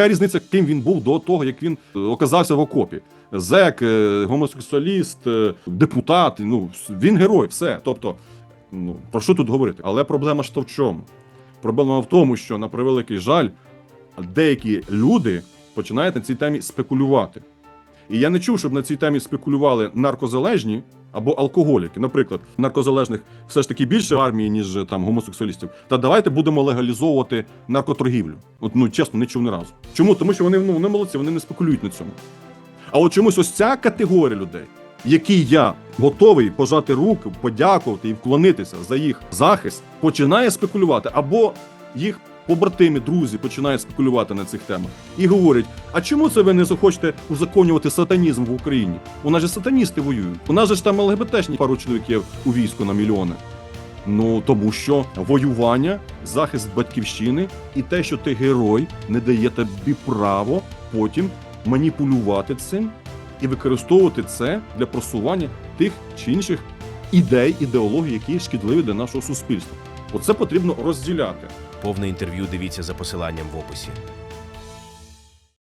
Яка різниця, ким він був до того, як він е, оказався в окопі? Зек, е, гомосексуаліст, е, депутат. Ну він герой, все. Тобто, ну про що тут говорити? Але проблема ж то в чому? Проблема в тому, що на превеликий жаль, деякі люди починають на цій темі спекулювати. І я не чув, щоб на цій темі спекулювали наркозалежні або алкоголіки. Наприклад, наркозалежних все ж таки більше в армії, ніж е, там гомосексуалістів. Та давайте будемо легалізовувати наркоторгівлю. От ну чесно, не чув ні разу. Чому? Тому що вони ну вони молодці, вони не спекулюють на цьому. А от чомусь ось ця категорія людей, якій я готовий пожати руку, подякувати і вклонитися за їх захист, починає спекулювати або їх. Побратими, друзі починають спекулювати на цих темах і говорять: а чому це ви не захочете узаконювати сатанізм в Україні? У нас же сатаністи воюють. У нас же ж там ЛГБТшні пару чоловіків у війську на мільйони. Ну тому що воювання, захист батьківщини і те, що ти герой, не дає тобі право потім маніпулювати цим і використовувати це для просування тих чи інших ідей, ідеологій, які шкідливі для нашого суспільства. Оце потрібно розділяти. Повне інтерв'ю дивіться за посиланням в описі.